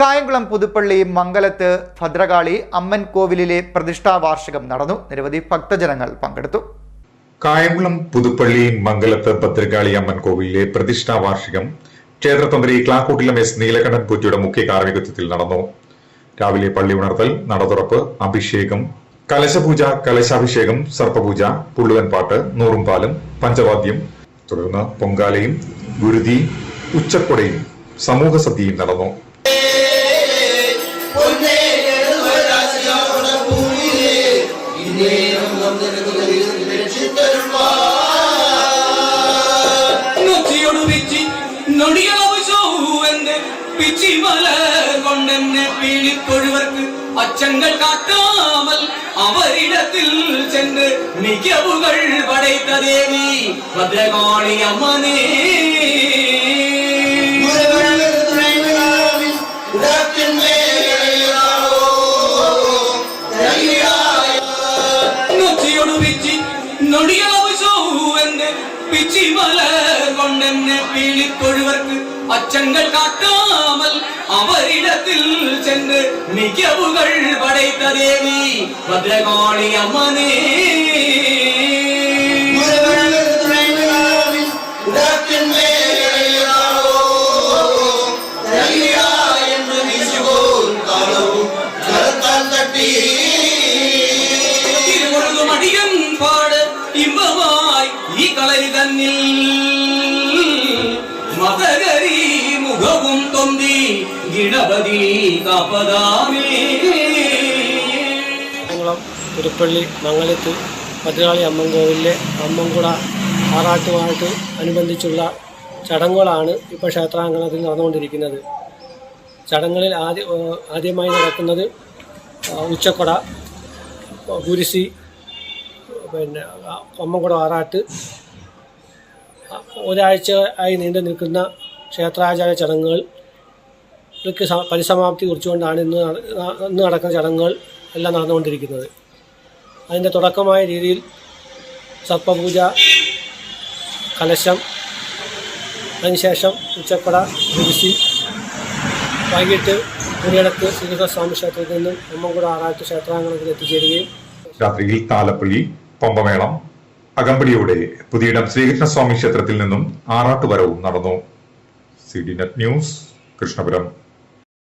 കായംകുളം പുതുപ്പള്ളി മംഗലത്ത് ഭദ്രകാളി അമ്മൻ കോവിലിലെ പ്രതിഷ്ഠാ വാർഷികം നടന്നു. നിരവധി ഭക്തജനങ്ങൾ പങ്കെടുത്തു. കായംകുളം പുതുപ്പള്ളി മംഗലത്ത് ഭദ്രകാളി അമ്മൻ കോവിലിലെ പ്രതിഷ്ഠാ വാർഷികം ക്ഷേത്രതന്ത്രി ക്ലാക്കൂട്ടിലം എസ് നീലകണ്ഠൻ പൂറ്റിയുടെ മുഖ്യ കാർമ്മികത്വത്തിൽ നടന്നു. രാവിലെ പള്ളി ഉണർത്തൽ നടതുറപ്പ് അഭിഷേകം കലശപൂജ കലശാഭിഷേകം സർപ്പപൂജ പുള്ളുവൻ പാട്ട് നൂറുംപാലും പഞ്ചവാദ്യം തുടർന്ന് പൊങ്കാലയും ഗുരുതി ഉച്ചക്കൊടയും സമൂഹ സദ്യയും നടന്നു നൊച്ചിയൊടു പിച്ചി നൊടിയാവശ്യമെന്ന് പിച്ചിമല കൊണ്ടെന്നെ പീഡിക്കൊഴുവർക്ക് അച്ചങ്ങൾ കാട്ടാമൽ അവരിടത്തിൽ ചെന്ന് മികവുകൾ പടയ്ത്ത ദേവി ഭദ്രകാളി അമ്മനേ பிச்சி மலர் கொண்டென்ன பீழி தொழுவர்க்கு அச்சங்கள் காட்டாமல் அவரிடத்தில் சென்று மிக புகழ் படைத்த தேவி பத்ரகாளி அம்மனே. என்று வீசுவோர் காலவும் கரத்தால் தட்டி ഈ കളരി തന്നിൽ മതകരി മുഖവും തൊന്തി ഗണപതി കാപ്പതാമേ. പുതുപ്പള്ളി മംഗലത്ത് ഭദ്രകാളി അമ്മൻകോവിലെ അമ്മൻകുട ആറാട്ടുമായിട്ട് അനുബന്ധിച്ചുള്ള ചടങ്ങുകളാണ് ഇപ്പോൾ ക്ഷേത്രാങ്കണത്തിൽ നടന്നുകൊണ്ടിരിക്കുന്നത്. ചടങ്ങുകളിൽ ആദ്യ ആദ്യമായി നടക്കുന്നത് ഉച്ചക്കൊട കുരിശി പിന്നെ ആ, അമ്മൻകുട ആറാട്ട് ഒരാഴ്ച ആയി നീണ്ടു നിൽക്കുന്ന ക്ഷേത്രാചാര ചടങ്ങുകൾ ഇതൊക്കെ പരിസമാപ്തി കുറിച്ചുകൊണ്ടാണ് ഇന്ന് ഇന്ന് നടക്കുന്ന ചടങ്ങുകൾ എല്ലാം നടന്നുകൊണ്ടിരിക്കുന്നത്. അതിന്റെ തുടക്കമായ രീതിയിൽ സർപ്പപൂജ കലശം അതിനുശേഷം ഉച്ചപ്പട കുരിശി വൈകിട്ട് കുടിയടക്ക് ശ്രീകൃഷ്ണസ്വാമി ക്ഷേത്രത്തിൽ നിന്നും അമ്മൻകുട ആറാട്ട് ക്ഷേത്രാങ്കണത്തിൽ എത്തിച്ചേരുകയും രാത്രിയിൽ താലപ്പള്ളി പമ്പമേളം അകമ്പടിയോടെ പുതിയിടം ശ്രീകൃഷ്ണസ്വാമി ക്ഷേത്രത്തിൽ നിന്നും ആറാട്ടുവരവും നടന്നു. C D net news Krishnapuram.